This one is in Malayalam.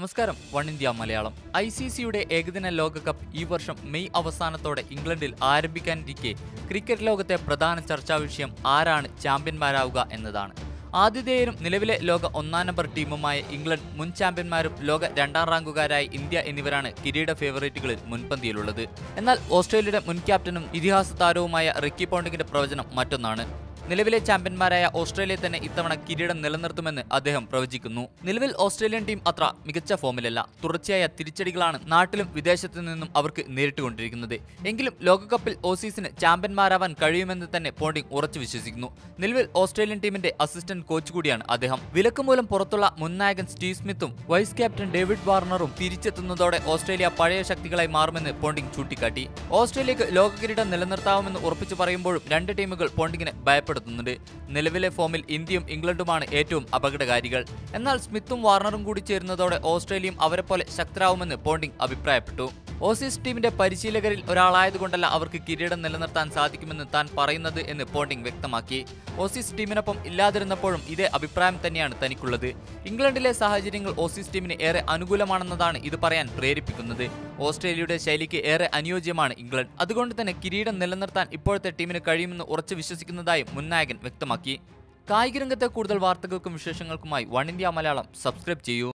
നമസ്കാരം one India Malayalam. I C സിയുടെ ഏകദിന ലോകകപ്പ് ഈ വർഷം മെയ് അവസാനത്തോടെ ഇംഗ്ലണ്ടിൽ ആരംഭിക്കാനിരിക്കെ. ക്രിക്കറ്റ് ലോകത്തെ പ്രധാന ചർച്ചാ വിഷയം ആരാണ് ചാമ്പ്യന്മാരാവുക എന്നതാണ്. ആതിഥേയരും നിലവിലെ ലോക ഒന്നാം നമ്പർ ടീമുമായ ഇംഗ്ലണ്ട് മുൻ ചാമ്പ്യന്മാരും ലോക രണ്ടാം റാങ്കുകാരായ ഇന്ത്യ എന്നിവരാണ് കിരീട ഫേവറേറ്റുകളിൽ മുൻപന്തിയിലുള്ളത്. എന്നാൽ ഓസ്ട്രേലിയയുടെ മുൻ ക്യാപ്റ്റനും ഇതിഹാസ താരവുമായ റിക്കി പോണ്ടിങ്ങിന്റെ പ്രവചനം മറ്റൊന്നാണ്. നിലവിലെ ചാമ്പ്യന്മാരായ ഓസ്ട്രേലിയ തന്നെ ഇത്തവണ കിരീടം നിലനിർത്തുമെന്ന് അദ്ദേഹം പ്രവചിക്കുന്നു. നിലവിൽ ഓസ്ട്രേലിയൻ ടീം അത്ര മികച്ച ഫോമിലല്ല. തുടർച്ചയായ തിരിച്ചടികളാണ് നാട്ടിലും വിദേശത്തു നിന്നും അവർക്ക് നേരിട്ടുകൊണ്ടിരിക്കുന്നത്. എങ്കിലും ലോകകപ്പിൽ ഓസീസിന് ചാമ്പ്യന്മാരാവാൻ കഴിയുമെന്ന് തന്നെ പോണ്ടിങ് ഉറച്ചു വിശ്വസിക്കുന്നു. നിലവിൽ ഓസ്ട്രേലിയൻ ടീമിന്റെ അസിസ്റ്റന്റ് കോച്ച് കൂടിയാണ് അദ്ദേഹം. വിലക്ക് മൂലം പുറത്തുള്ള മുൻ നായകൻ സ്റ്റീവ് സ്മിത്തും വൈസ് ക്യാപ്റ്റൻ ഡേവിഡ് വാർണറും തിരിച്ചെത്തുന്നതോടെ ഓസ്ട്രേലിയ പഴയ ശക്തികളായി മാറുമെന്ന് പോണ്ടിങ് ചൂണ്ടിക്കാട്ടി. ഓസ്ട്രേലിയക്ക് ലോക കിരീടം നിലനിർത്താവുമെന്ന് ഉറപ്പിച്ചു പറയുമ്പോഴും രണ്ട് ടീമുകൾ പോണ്ടിങ്ങിനെ ഭയപ്പെടുത്തുന്നുണ്ട് നിലവിലെ ഫോമിൽ ഇന്ത്യയും ഇംഗ്ലണ്ടുമാണ് ഏറ്റവും അപകടകാരികൾ. എന്നാൽ സ്മിത്തും വാർണറും കൂടി ചേരുന്നതോടെ ഓസ്ട്രേലിയയും അവരെ പോലെ ശക്തരാവുമെന്ന് പോണ്ടിങ് അഭിപ്രായപ്പെട്ടു. ഓസീസ് ടീമിന്റെ പരിശീലകരിൽ ഒരാളായതുകൊണ്ടല്ല അവർക്ക് കിരീടം നിലനിർത്താൻ സാധിക്കുമെന്ന് താൻ പറയുന്നത് എന്ന് പോണ്ടിംഗ് വ്യക്തമാക്കി. ഓസീസ് ടീമിനൊപ്പം ഇല്ലാതിരുന്നപ്പോഴും ഇതേ അഭിപ്രായം തന്നെയാണ് തനിക്കുള്ളത്. ഇംഗ്ലണ്ടിലെ സാഹചര്യങ്ങൾ ഓസീസ് ടീമിന് ഏറെ അനുകൂലമാണെന്നതാണ് ഇത് പറയാൻ പ്രേരിപ്പിക്കുന്നത്. ഓസ്ട്രേലിയയുടെ ശൈലിക്ക് ഏറെ അനുയോജ്യമാണ് ഇംഗ്ലണ്ട്. അതുകൊണ്ട് തന്നെ കിരീടം നിലനിർത്താൻ ഇപ്പോഴത്തെ ടീമിന് കഴിയുമെന്ന് ഉറച്ചു വിശ്വസിക്കുന്നതായും മുൻനായകൻ വ്യക്തമാക്കി. കായിക രംഗത്തെ കൂടുതൽ വാർത്തകൾക്കും വിശേഷങ്ങൾക്കുമായി വൺ ഇന്ത്യ മലയാളം. സബ്സ്ക്രൈബ് ചെയ്യൂ.